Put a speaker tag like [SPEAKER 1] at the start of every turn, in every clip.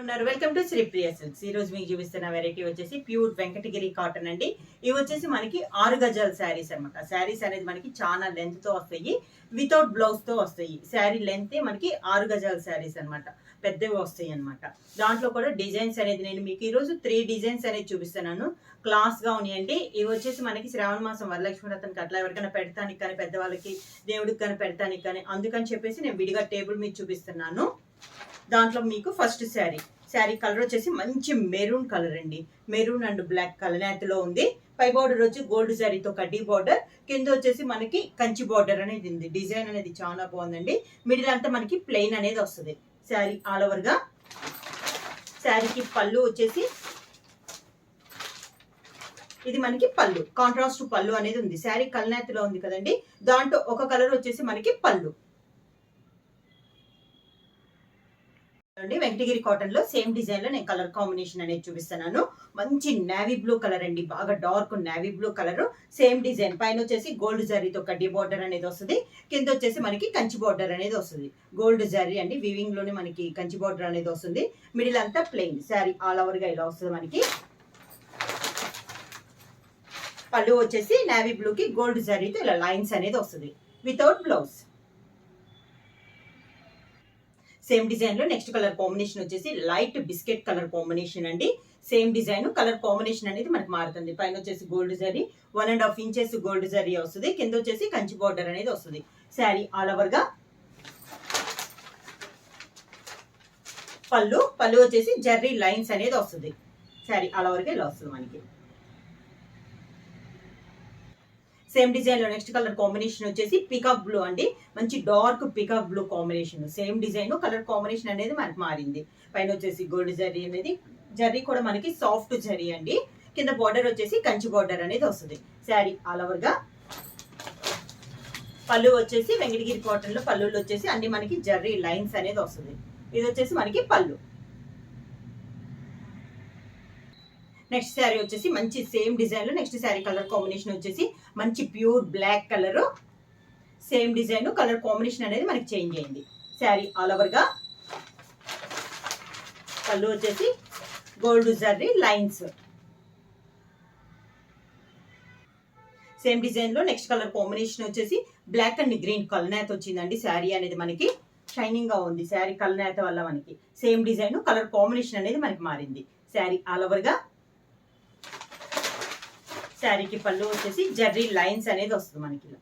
[SPEAKER 1] ఉన్నారు. Welcome to Sri Priya Silks ఈ రోజు మీకు చూపిస్తున్న వెరైటీ వచ్చేసి ప్యూర్ వెంకటగిరి కాటన్ అండి. ఇవి వచ్చేసి మనకి ఆరు గజాల శారీస్ అన్నమాట. శారీస్ అనేది మనకి చాలా లెంత్తో వస్తాయి. వితౌట్ బ్లౌజ్తో వస్తాయి. శారీ లెంత్ మనకి ఆరు గజాల శారీస్ అనమాట పెద్దవి వస్తాయి అన్నమాట. దాంట్లో కూడా డిజైన్స్ అనేది నేను మీకు ఈ రోజు త్రీ డిజైన్స్ అనేది చూపిస్తున్నాను. క్లాస్గా ఉన్నాయండి. ఇవి వచ్చేసి మనకి శ్రావణ మాసం వరలక్ష్మి అట్లా ఎవరికైనా పెడతానికి కానీ పెద్దవాళ్ళకి దేవుడికి కానీ పెడతానికి కానీ అందుకని చెప్పేసి నేను విడిగా టేబుల్ మీద చూపిస్తున్నాను. దాంట్లో మీకు ఫస్ట్ శారీ. శారీ కలర్ వచ్చేసి మంచి మెరూన్ కలర్ అండి. మెరూన్ అండ్ బ్లాక్ కలర్ నేతలో ఉంది. పై బార్డర్ వచ్చి గోల్డ్ శారీతో కడ్డీ బార్డర్ కింద వచ్చేసి మనకి కంచి బార్డర్ అనేది ఉంది. డిజైన్ అనేది చాలా బాగుందండి. మిడిల్ అంతా మనకి ప్లెయిన్ అనేది వస్తుంది. శారీ ఆల్ ఓవర్గా. శారీకి పళ్ళు వచ్చేసి ఇది మనకి పళ్ళు. కాంట్రాస్ట్ పళ్ళు అనేది ఉంది. శారీ కలనేతలో ఉంది కదండి. దాంట్లో ఒక కలర్ వచ్చేసి మనకి పళ్ళు. అండి. వెంకటగిరి కాటన్లో సేమ్ డిజైన్లో నేను కలర్ కాంబినేషన్ అనేది చూపిస్తున్నాను. మంచి నావీ బ్లూ కలర్ అండి. బాగా dark navy blue colour same design. పైన వచ్చేసి గోల్డ్ జరీతో కడ్డీ బార్డర్ అనేది వస్తుంది. కింద వచ్చేసి మనకి కంచి బార్డర్ అనేది వస్తుంది. గోల్డ్ జరీ అండి. వివింగ్లోనే మనకి కంచి బార్డర్ అనేది వస్తుంది. మిడిల్ అంతా ప్లెయిన్ శారీ ఆల్ ఓవర్గా ఇలా వస్తుంది మనకి. పళ్ళు వచ్చేసి నావీ బ్లూ కి గోల్డ్ జరీతో ఇలా లైన్స్ అనేది వస్తుంది. వితౌట్ బ్లౌజ్ సేమ్ డిజైన్లో నెక్స్ట్ కలర్ కాంబినేషన్ వచ్చేసి లైట్ బిస్కెట్ కలర్ కాంబినేషన్ అండి. సేమ్ డిజైన్ కలర్ కాంబినేషన్ అనేది మనకి మారుతుంది. పైన వచ్చేసి gold zari one and half inches gold zari వస్తుంది. కింద వచ్చేసి కంచి బార్డర్ అనేది వస్తుంది. శారీ ఆల్ ఓవర్గా పళ్ళు పళ్ళు వచ్చేసి జర్రీ లైన్స్ అనేది వస్తుంది. శారీ ఆల్ ఓవర్గా ఇలా వస్తుంది మనకి. సేమ్ డిజైన్లో నెక్స్ట్ కలర్ కాంబినేషన్ వచ్చేసి పికప్ బ్లూ అండి. మంచి dark peacock blue combination same design colour combination అనేది మనకి మారింది. పైన వచ్చేసి గోల్డ్ జరీ అనేది. జరీ కూడా మనకి సాఫ్ట్ జరీ అండి. కింద బార్డర్ వచ్చేసి కంచి బార్డర్ అనేది వస్తుంది. శారీ ఆల్ ఓవర్గా పళ్ళు వచ్చేసి వెంకటగిరి కాటన్లో పళ్ళులో వచ్చేసి అన్ని మనకి జర్రీ లైన్స్ అనేది వస్తుంది. ఇది వచ్చేసి మనకి పళ్ళు. నెక్స్ట్ శారీ వచ్చేసి మంచి సేమ్ డిజైన్లో నెక్స్ట్ శారీ కలర్ కాంబినేషన్ వచ్చేసి మంచి pure black colour same design colour combination అనేది మనకి చేంజ్ అయింది. శారీ ఆల్ ఓవర్గా కళ్ళు వచ్చేసి గోల్డ్ జర్రీ లైన్స్. సేమ్ డిజైన్లో నెక్స్ట్ కలర్ కాంబినేషన్ వచ్చేసి బ్లాక్ అండ్ గ్రీన్ కలనేత వచ్చిందండి శారీ అనేది మనకి. షైనింగ్గా ఉంది. శారీ కలనేత వల్ల మనకి. సేమ్ డిజైన్ కలర్ కాంబినేషన్ అనేది మనకి మారింది. శారీ ఆల్ ఓవర్గా శారీకి పళ్ళు వచ్చేసి జర్రీ లైన్స్ అనేది వస్తుంది మనకి ఇలా.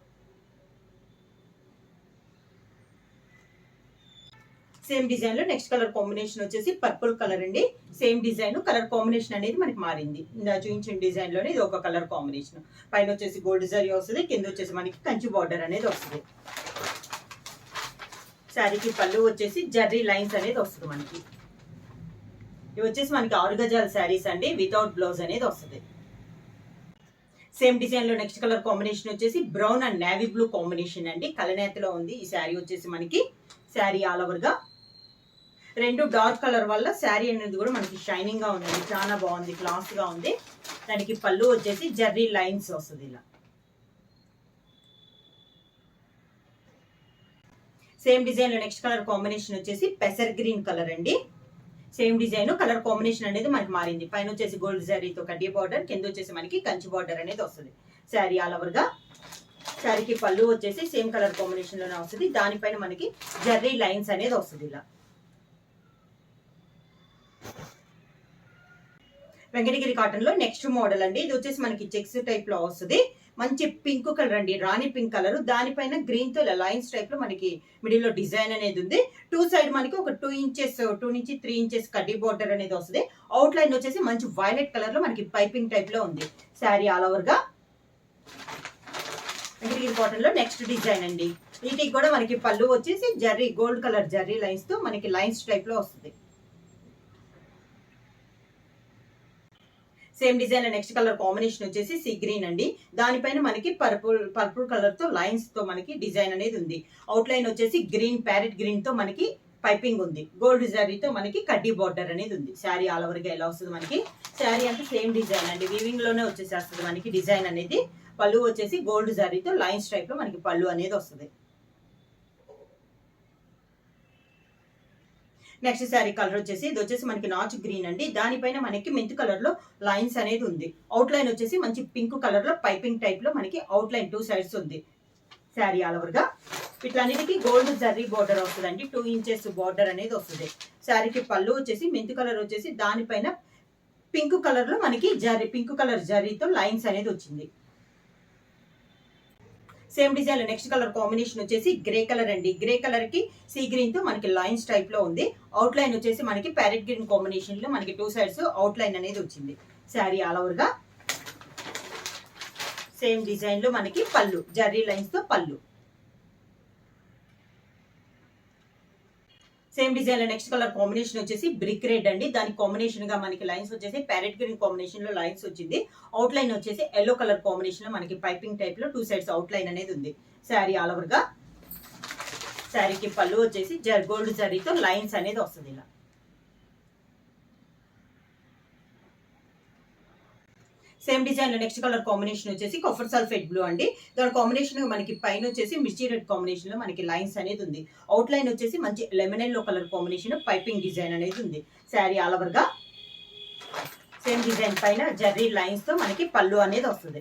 [SPEAKER 1] సేమ్ డిజైన్లో నెక్స్ట్ కలర్ కాంబినేషన్ వచ్చేసి పర్పుల్ కలర్ అండి. సేమ్ డిజైన్ కలర్ కాంబినేషన్ అనేది మనకి మారింది. ఇందా చూపించిన డిజైన్లోనే ఇది ఒక కలర్ కాంబినేషన్ పైన వచ్చేసి గోల్డ్ జరీ వస్తుంది కింద వచ్చేసి మనకి కంచి బార్డర్ అనేది వస్తుంది. శారీకి పళ్ళు వచ్చేసి జర్రీ లైన్స్ అనేది వస్తుంది మనకి. ఇవి వచ్చేసి మనకి ఆరు గజాల శారీస్ అండి వితౌట్ బ్లౌజ్ అనేది వస్తుంది. సేమ్ డిజైన్లో నెక్స్ట్ కలర్ కాంబినేషన్ వచ్చేసి brown and navy blue combination అండి. కలనేతలో ఉంది. ఈ శారీ వచ్చేసి మనకి శారీ ఆల్ ఓవర్గా. రెండు డార్క్ కలర్ వల్ల శారీ అనేది కూడా మనకి షైనింగ్గా ఉందండి చాలా బాగుంది. క్లాస్గా ఉంది. దానికి పళ్ళు వచ్చేసి జర్రీ లైన్స్ వస్తుంది ఇలా. సేమ్ డిజైన్లో నెక్స్ట్ కలర్ కాంబినేషన్ వచ్చేసి పెసర్ గ్రీన్ కలర్ అండి. సేమ్ డిజైన్ కలర్ కాంబినేషన్ అనేది మనకి మారింది. పైన వచ్చేసి గోల్డ్ శారీతో కడ్డీ బార్డర్ కింద వచ్చేసి మనకి కంచి బార్డర్ అనేది వస్తుంది. శారీ ఆల్ ఓవర్గా శారీకి పళ్ళు వచ్చేసి సేమ్ కలర్ కాంబినేషన్లోనే వస్తుంది. దానిపైన మనకి జర్రీ లైన్స్ అనేది వస్తుంది ఇలా. వెంకటగిరి కాటన్లో నెక్స్ట్ మోడల్ అండి. ఇది వచ్చేసి మనకి చెక్స్ టైప్లో వస్తుంది. మంచి పింక్ కలర్ అండి రాణి పింక్ కలర్. దానిపైన గ్రీన్తో లైన్స్ టైప్లో మనకి మిడిల్లో డిజైన్ అనేది ఉంది. టూ సైడ్ మనకి ఒక టూ ఇంచెస్ టూ నుంచి త్రీ ఇంచెస్ కడ్డీ బోర్డర్ అనేది వస్తుంది. అవుట్ లైన్ వచ్చేసి మంచి వైలెట్ కలర్లో మనకి పైపింగ్ టైప్లో ఉంది. శారీ ఆల్ ఓవర్గా. కాటన్లో నెక్స్ట్ డిజైన్ అండి. వీటికి కూడా మనకి పళ్ళు వచ్చేసి జర్రీ గోల్డ్ కలర్ జర్రీ లైన్స్తో మనకి లైన్స్ టైప్లో వస్తుంది. Same design next colour combination వచ్చేసి సీ గ్రీన్ అండి. దానిపైన మనకి పర్పుల్ పర్పుల్ కలర్తో లైన్స్తో మనకి డిజైన్ అనేది ఉంది. అవుట్ లైన్ వచ్చేసి గ్రీన్ ప్యారెట్ గ్రీన్తో మనకి పైపింగ్ ఉంది. గోల్డ్ జరీతో మనకి కడ్డీ బార్డర్ అనేది ఉంది. శారీ ఆల్ ఓవర్గా ఎలా వస్తుంది మనకి? శారీ అంటే సేమ్ డిజైన్ అండి. వీవింగ్లోనే వచ్చేసేస్తుంది మనకి డిజైన్ అనేది. పళ్ళు వచ్చేసి గోల్డ్ జరీతో లైన్స్ టైప్లో మనకి పళ్ళు అనేది వస్తుంది. నెక్స్ట్ శారీ కలర్ వచ్చేసి ఇది వచ్చేసి మనకి నాచు గ్రీన్ అండి. దానిపైన మనకి మెంత్ కలర్లో లైన్స్ అనేది ఉంది. అవుట్ లైన్ వచ్చేసి మంచి పింక్ కలర్లో పైపింగ్ టైప్లో మనకి అవుట్ లైన్ టూ సైడ్స్ ఉంది. శారీ ఆల్ ఓవర్ వీటన్నిటికి గోల్డ్ జర్రీ బోర్డర్ వస్తుందండి. టూ ఇంచెస్ బోర్డర్ అనేది వస్తుంది. శారీకి పళ్ళు వచ్చేసి మెంత్ కలర్ వచ్చేసి దానిపైన పింక్ కలర్లో మనకి జరీ పింక్ కలర్ జరీతో లైన్స్ అనేది వచ్చింది. సేమ్ డిజైన్లో నెక్స్ట్ కలర్ కాంబినేషన్ వచ్చేసి గ్రే కలర్ అండి. గ్రే కలర్కి సీ గ్రీన్తో మనకి లైన్స్ టైప్లో ఉంది. అవుట్ లైన్ వచ్చేసి మనకి ప్యారెట్ గ్రీన్ కాంబినేషన్లో మనకి టూ సైడ్స్ అవుట్ లైన్ అనేది వచ్చింది. శారీ ఆల్ ఓవర్గా సేమ్ డిజైన్లో మనకి పళ్ళు జర్రీ లైన్స్తో పళ్ళు. సేమ్ డిజైన్లో నెక్స్ట్ కలర్ కాంబినేషన్ వచ్చేసి బ్రిక్ రెడ్ అండి. దాని కాంబినేషన్గా మనకి లైన్స్ వచ్చేసి ప్యారెట్ గ్రీన్ కాంబినేషన్లో లైన్స్ వచ్చింది. అవుట్ లైన్ వచ్చేసి ఎల్లో కలర్ కాంబినేషన్లో మనకి పైపింగ్ టైప్లో టూ సైడ్స్ అవుట్ లైన్ అనేది ఉంది. శారీ ఆల్ ఓవర్గా. శారీకి పళ్ళు వచ్చేసి జర్ గోల్డ్ జరీతో లైన్స్ అనేది వస్తుంది ఇలా. సేమ్ డిజైన్లో నెక్స్ట్ కలర్ కాంబినేషన్ వచ్చేసి కొఫర్ సల్ఫేట్ బ్లూ అండి. దాని కాంబినేషన్ మనకి పైన వచ్చేసి మిర్చి రెడ్ కాంబినేషన్లో మనకి లైన్స్ అనేది ఉంది. అవుట్ లైన్ వచ్చేసి మంచి lemon yellow colour combination piping design అనేది ఉంది. శారీ ఆల్ ఓవర్గా సేమ్ డిజైన్ పైన జర్రీ లైన్స్తో మనకి పళ్ళు అనేది వస్తుంది.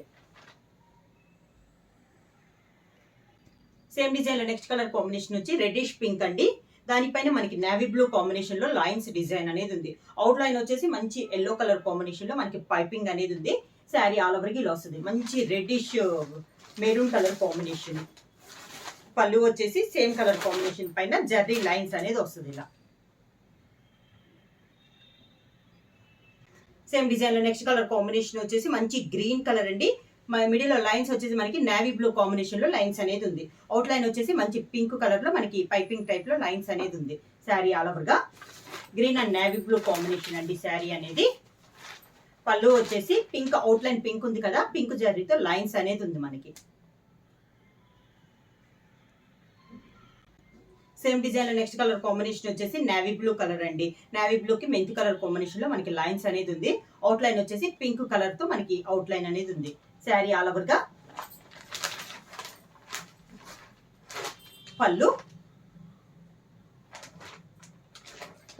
[SPEAKER 1] సేమ్ డిజైన్లో నెక్స్ట్ కలర్ కాంబినేషన్ వచ్చి రెడ్డిష్ పింక్ అండి. దానిపైన మనకి నేవీ బ్లూ కాంబినేషన్లో లైన్స్ డిజైన్ అనేది ఉంది. అవుట్ లైన్ వచ్చేసి మంచి ఎల్లో కలర్ కాంబినేషన్లో మనకి పైపింగ్ అనేది ఉంది. శారీ ఆల్ ఓవర్ ఇలా వస్తుంది మంచి రెడ్డిష్ మెరూన్ కలర్ కాంబినేషన్ పళ్ళు వచ్చేసి సేమ్ కలర్ కాంబినేషన్ పైన జర్రీ లైన్స్ అనేది వస్తుంది ఇలా. సేమ్ డిజైన్లో నెక్స్ట్ కలర్ కాంబినేషన్ వచ్చేసి మంచి గ్రీన్ కలర్ అండి. మిడిల్లో లైన్స్ వచ్చేసి మనకి నేవీ బ్లూ కాంబినేషన్లో లైన్స్ అనేది ఉంది. అవుట్ లైన్ వచ్చేసి మంచి పింక్ కలర్లో మనకి పైపింగ్ టైప్లో లైన్స్ అనేది ఉంది. శారీ ఆల్ ఓవర్గా green and navy blue combination అండి శారీ అనేది. పళ్ళు వచ్చేసి పింక్ అవుట్ లైన్ పింక్ ఉంది కదా పింక్ జర్రీతో లైన్స్ అనేది ఉంది మనకి. సేమ్ డిజైన్లో నెక్స్ట్ కలర్ కాంబినేషన్ వచ్చేసి నేవీ బ్లూ కలర్ అండి. నేవీ బ్లూ కి మెంతి కలర్ కాంబినేషన్లో మనకి లైన్స్ అనేది ఉంది. అవుట్ లైన్ వచ్చేసి పింక్ కలర్తో మనకి అవుట్ లైన్ అనేది ఉంది. శారీ ఆల్ ఓవర్గా పళ్ళు.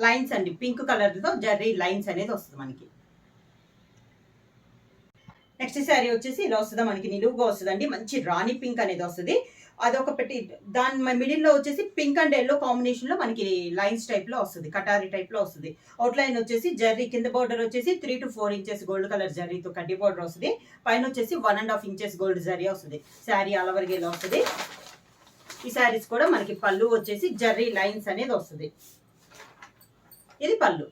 [SPEAKER 1] లైన్స్ అండి పింక్ కలర్తో జర్రీ లైన్స్ అనేది వస్తుంది మనకి. నెక్స్ట్ శారీ వచ్చేసి ఇలా వస్తుంది మనకి? నిలువుగా వస్తుందండి మంచి రాణి పింక్ అనేది వస్తుంది. అదొక పెట్టి దాని మిడిల్లో వచ్చేసి పింక్ అండ్ ఎల్లో కాంబినేషన్లో మనకి లైన్స్ టైప్లో వస్తుంది కటారీ టైప్లో వస్తుంది. అవుట్ లైన్ వచ్చేసి జర్రీ కింద బార్డర్ వచ్చేసి three to four inches gold colour జర్రీతో కడ్డీ బార్డర్ వస్తుంది. పైన వచ్చేసి one and half inches gold zari వస్తుంది. శారీ అలవరిగేలా వస్తుంది. ఈ శారీస్ కూడా మనకి పళ్ళు వచ్చేసి జర్రీ లైన్స్ అనేది వస్తుంది. ఇది పళ్ళు.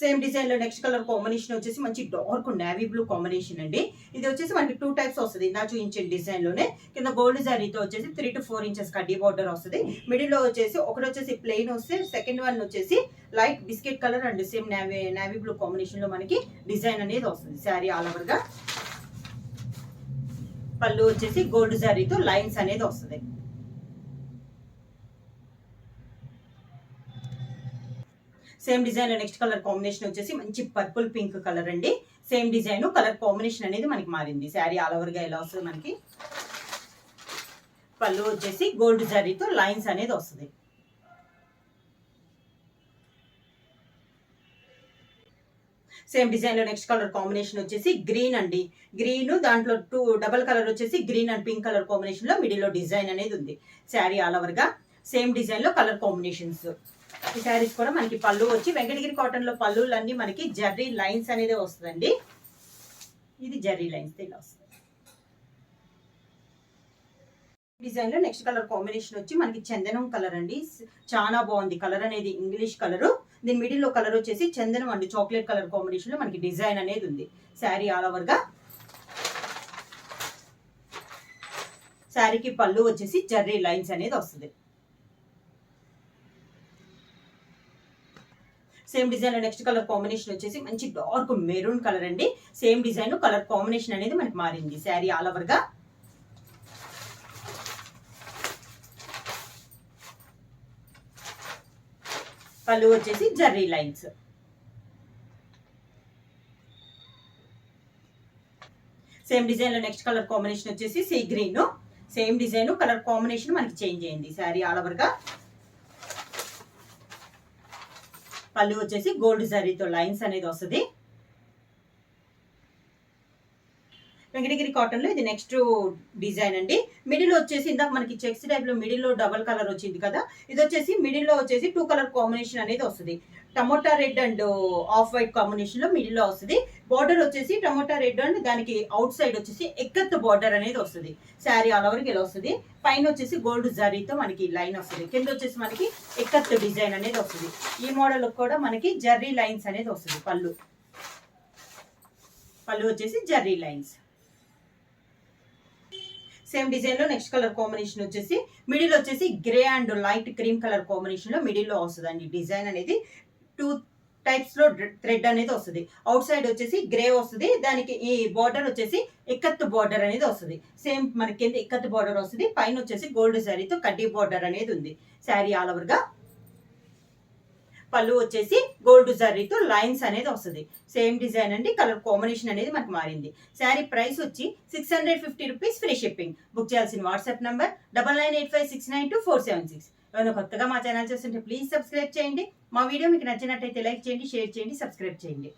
[SPEAKER 1] సేమ్ డిజైన్లో నెక్స్ట్ కలర్ కాంబినేషన్ వచ్చేసి మంచి డార్క్ నేవీ బ్లూ కాంబినేషన్ అండి. ఇది వచ్చేసి మనకి టూ టైప్స్ వస్తుంది. నా చూపించిన డిజైన్లోనే కింద గోల్డ్ జారీతో వచ్చేసి త్రీ టు ఫోర్ ఇంచెస్ కడ్డీ బార్డర్ వస్తుంది. మిడిల్లో వచ్చేసి ఒకటి వచ్చేసి ప్లెయిన్ వస్తే సెకండ్ వన్ వచ్చేసి light biscuit colour and same navy navy blue కాంబినేషన్లో మనకి డిజైన్ అనేది వస్తుంది. శారీ ఆల్ ఓవర్గా. పళ్ళు వచ్చేసి గోల్డ్ జారీతో లైన్స్ అనేది వస్తుంది. Same design next colour combination వచ్చేసి మంచి పర్పుల్ పింక్ కలర్ అండి. సేమ్ డిజైన్ కలర్ కాంబినేషన్ అనేది మనకి మారింది. శారీ ఆల్ ఓవర్గా ఎలా వస్తుంది మనకి? పళ్ళు వచ్చేసి గోల్డ్ జరీతో లైన్స్ అనేది వస్తుంది. సేమ్ డిజైన్లో నెక్స్ట్ కలర్ కాంబినేషన్ వచ్చేసి గ్రీన్ అండి. గ్రీన్ దాంట్లో టూ డబల్ కలర్ వచ్చేసి గ్రీన్ అండ్ పింక్ కలర్ కాంబినేషన్లో మిడిల్లో డిజైన్ అనేది ఉంది. శారీ ఆల్ ఓవర్గా సేమ్ డిజైన్లో కలర్ కాంబినేషన్స్. ఈ శారీస్ కూడా మనకి పళ్ళు వచ్చి వెంకటగిరి కాటన్లో పళ్ళులన్నీ మనకి జర్రీ లైన్స్ అనేది వస్తుందండి. ఇది జర్రీ లైన్స్ ఇలా వస్తుంది. డిజైన్లో నెక్స్ట్ కలర్ కాంబినేషన్ వచ్చి మనకి చందనం కలర్ అండి. చాలా బాగుంది కలర్ అనేది ఇంగ్లీష్ కలర్. దీని మిడిల్లో కలర్ వచ్చేసి చందనం అండి. చాక్లెట్ కలర్ కాంబినేషన్లో మనకి డిజైన్ అనేది ఉంది. శారీ ఆల్ ఓవర్గా. శారీకి పళ్ళు వచ్చేసి జర్రీ లైన్స్ అనేది వస్తుంది. సేమ్ డిజైన్లో నెక్స్ట్ కలర్ కాంబినేషన్ వచ్చేసి మంచి డార్క్ మెరూన్ కలర్ అండి. సేమ్ డిజైన్ కలర్ కాంబినేషన్ అనేది మనకి మారింది. శారీ ఆల్ ఓవర్గా పళ్ళు వచ్చేసి జర్రీ లైన్స్. సేమ్ డిజైన్లో నెక్స్ట్ కలర్ కాంబినేషన్ వచ్చేసి sea green same design colour combination మనకి చేంజ్ అయింది. శారీ ఆల్ ఓవర్గా గా పళ్ళు వచ్చేసి గోల్డ్ జరీతో లైన్స్ అనేది వస్తుంది. వెంకటగిరి కాటన్లో ఇది నెక్స్ట్ డిజైన్ అండి. మిడిల్ వచ్చేసి ఇందాక మనకి చెక్స్ టైప్లో మిడిల్లో మిడిల్లో డబల్ కలర్ వచ్చింది కదా. ఇది వచ్చేసి మిడిల్లో వచ్చేసి టూ కలర్ కాంబినేషన్ అనేది వస్తుంది. Tomato red and off white కాంబినేషన్లో మిడిల్లో వస్తుంది. బార్డర్ వచ్చేసి టమోటా రెడ్ అండ్ దానికి అవుట్ సైడ్ వచ్చేసి ఎక్కత్ బార్డర్ అనేది వస్తుంది. శారీ ఆల్ ఓవర్కి ఇలా వస్తుంది. పైన వచ్చేసి గోల్డ్ జరీతో మనకి లైన్ వస్తుంది. కింద వచ్చేసి మనకి ఎక్కత్ డిజైన్ అనేది వస్తుంది. ఈ మోడల్ కూడా మనకి జర్రీ లైన్స్ అనేది వస్తుంది పళ్ళు. పళ్ళు వచ్చేసి జర్రీ లైన్స్ సేమ్ డిజైన్లో నెక్స్ట్ కలర్ కాంబినేషన్ వచ్చేసి మిడిల్ వచ్చేసి grey and light cream colour కాంబినేషన్లో మిడిల్లో వస్తుందండి వస్తుంది అండి డిజైన్ అనేది టూ టైప్స్లో థ్రెడ్ అనేది వస్తుంది. అవుట్ సైడ్ వచ్చేసి గ్రే వస్తుంది దానికి ఈ బార్డర్ వచ్చేసి ఇక్కత్ బార్డర్ అనేది వస్తుంది. సేమ్ మన కింద ఇక్కత్ బార్డర్ వస్తుంది పైన వచ్చేసి గోల్డ్ శారీతో కడ్డీ బార్డర్ అనేది ఉంది. శారీ ఆల్ ఓవర్గా పళ్ళు వచ్చేసి గోల్డ్ జర్రీతో లైన్స్ అనేది వస్తుంది. సేమ్ డిజైన్ అండి కలర్ కాంబినేషన్ అనేది మనకు మారింది. శారీ ప్రైస్ వచ్చి six hundred fifty rupees free shipping. Book చేయాల్సిన WhatsApp number double nine eight five six nine two four seven six. ఎవరైనా కొత్తగా మా ఛానల్ చూస్తుంటే ప్లీజ్ సబ్స్క్రైబ్ చేయండి. మా వీడియో మీకు నచ్చినట్టయితే లైక్ చేయండి షేర్ చేయండి సబ్స్క్రైబ్ చేయండి.